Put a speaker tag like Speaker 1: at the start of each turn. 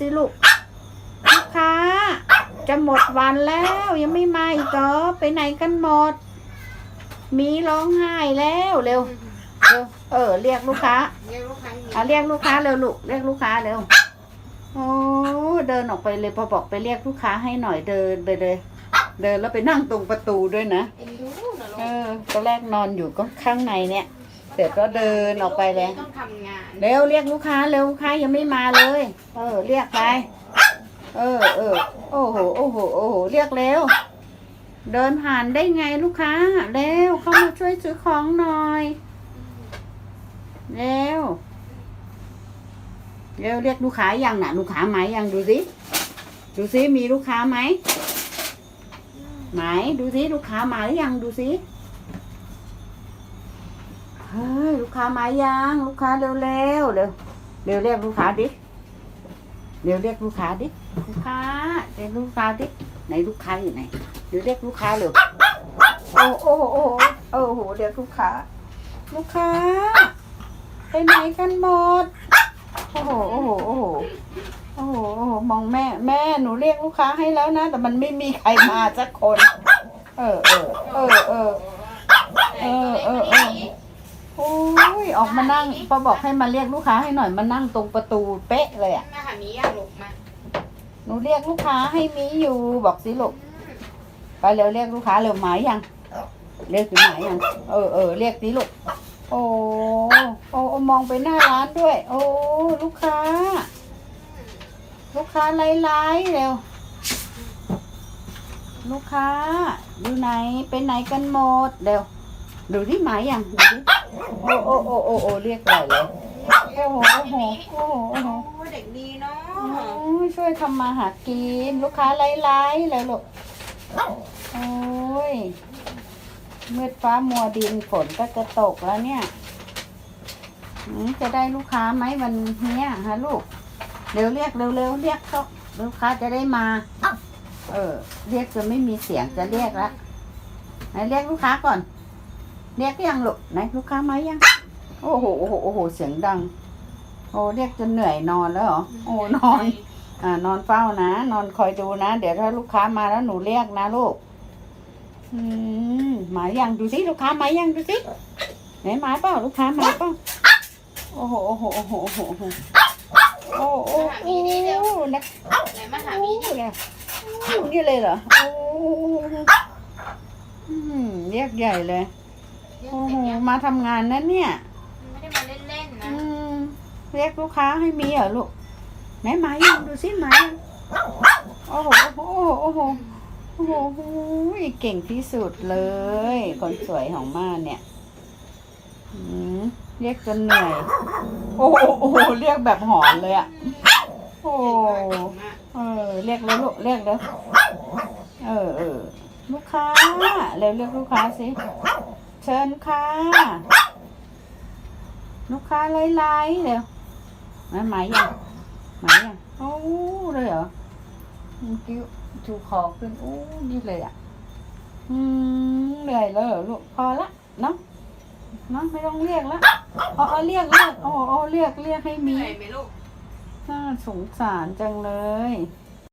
Speaker 1: สิลูกลูกค้า จะหมดวันแล้วยังไม่มาอีกเหรอไปไหนกันหมด มีร้องไห้แล้วเร็วเร็วเออ เรียกลูกค้า
Speaker 2: เรียกลูกค้าอย่าง
Speaker 1: อะเรียกลูกค้าเร็วลูกเรียกลูกค้าเร็วโอ้เดินออกไปเลยพอบอกไปเรียกลูกค้าให้หน่อยเดินไปเลย เดินแล้วไปนั่งตรงประตูด้วยนะ
Speaker 2: เอ็นดูนะลู
Speaker 1: เอกอตอนแรกนอนอยู่ก็ข้างในเนี่ย เสร็จก็เดินออกไปเลย
Speaker 2: ต้องทำงาน
Speaker 1: เร็วเรียกลูกค้าเร็วลูกค้ายังไม่มาเลย เออ เรียกไป เออเออโอ้โหโอ้โหโอ้โหเรียกเร็ว เดินผ่านได้ไงลูกค้าเร็วเข้ามาช่วยซื้อของหน่อยเร็วเร็วเรียกลูกค้ายังน่ะลูกค้าไหมยังดูสิดูสิมีลูกค้าไหมไหมดูสิลูกค้ามาหรือยังดูสิเฮ้ยลูกค้ามายังลูกค้าเร็วเร็วเร็วเร็วเรียกลูกค้าดิเร็วเรียกลูกค้าดิลูกค้าเรียกลูกค้าดิไหนลูกค้าอยู่ไหนเดี๋ยวเรียกลูกค้าเร็วโอ้โอ้โอ้โอ้โหเรียกลูกค้า ลูกค้าไปไหนกันหมดโอ้โหโอ้โหโอ้โหโอ้โหมองแม่ แม่หนูเรียกลูกค้าให้แล้วนะ แต่มันไม่มีใครมาสักคน เออเออเออเออเออเออ ออกมานั่งพอบอกให้มาเรียกลูกค้าให้หน่อยมานั่งตรงประตูเป๊ะเลยอะ
Speaker 2: มาหามีอยากลูกมา
Speaker 1: หนูเรียกลูกค้าให้มีอยู่บอกสิลูกไปเร็วเรียกลูกค้าเร็วหมายยังเรียกถึงหมายยังเออเออเรียกสิลูกโอ้โอ้โอ้มองไปหน้าร้านด้วย โอ้ลูกค้า ลูกค้าไล่ไล่เร็ว ลูกค้าอยู่ไหนไปไหนกันหมดเร็วดูที่หมายยังดูดิ โอ้โอ้โอ้โอ้โอ้เรียกใหญ่เลยโอ้โหโอ้โหโอ้โหโอ้โห
Speaker 2: โอ้เด็กดีเนาะ
Speaker 1: อ้ยช่วยทำมาหากิน ลูกค้าไล่ๆเลยลูกโอ้ยมืดฟ้ามัวดินฝนก็จะตกแล้วเนี่ยอืมจะได้ลูกค้าไหมวันเนี้ยฮะลูกเร็วเรียกเร็วเร็วเรียกเขาลูกค้าจะได้มา เออ เรียกจนไม่มีเสียงจะเรียกละไหนเรียกลูกค้าก่อน เรียกยังลูกไหนลูกค้ามายัง โอ้โหโอ้โหโอ้โหเสียงดัง โอ้เรียกจนเหนื่อยนอนแล้วเหรอโอ้นอน อ่านอนเฝ้านะ นอนคอยดูนะ เดี๋ยวถ้าลูกค้ามาแล้วหนูเรียกนะลูกอืมมายังดูสิลูกค้ามายังดูสิไหนมาเปล่าลูกค้ามาเปล่าโอ้โหโอ้โหโอ้โหโอ้โหโอ้โหโอ้โหโอ้โหนัก
Speaker 2: ไหนมาหา
Speaker 1: โอ้
Speaker 2: มี
Speaker 1: โหเนี่ยโอ้โหนี่เลยเหรอโอ้โหอืมเรียกใหญ่เลย
Speaker 2: เรียก
Speaker 1: โอ้
Speaker 2: เส
Speaker 1: โห
Speaker 2: ร็จยัง
Speaker 1: มาทำงานนะเนี่ย
Speaker 2: ไม่ได้มาเล่นๆนะ
Speaker 1: อืม เรียกลูกค้าให้มีเหรอลูก ไหนหมายังดูสิหมายังโอ้โหโอ้โห โอ้โห โอ้โห โอ้โห เก่งที่สุดเลย คนสวยของม่านเนี่ย อืม เรียกจนเหนื่อย โอ้โหโอ้โห เรียกแบบหอนเลยอะโอ้
Speaker 2: เก่งมาก
Speaker 1: เออ เรียกแล้วลูก เรียกแล้ว เออเออลูกค้า เร็วเรียกลูกค้าสิ เชิญค่ะ ลูกค้าไล่ไล่เร็วมาหมายยังหมายยังโอ้เลยเหรอเมื่อกิ้วถูกคอขึ้นโอ้นี่เลยอะ อืมเหนื่อยแล้วเหรอลูกพอละเนาะเนาะไม่ต้องเรียกละอ๋ออ๋อเรียกเรียกโอ้โอ้เรียกเรียกให้
Speaker 2: เห
Speaker 1: มี
Speaker 2: นื่อยไหมลูก
Speaker 1: น่าสงสารจังเลย
Speaker 2: เ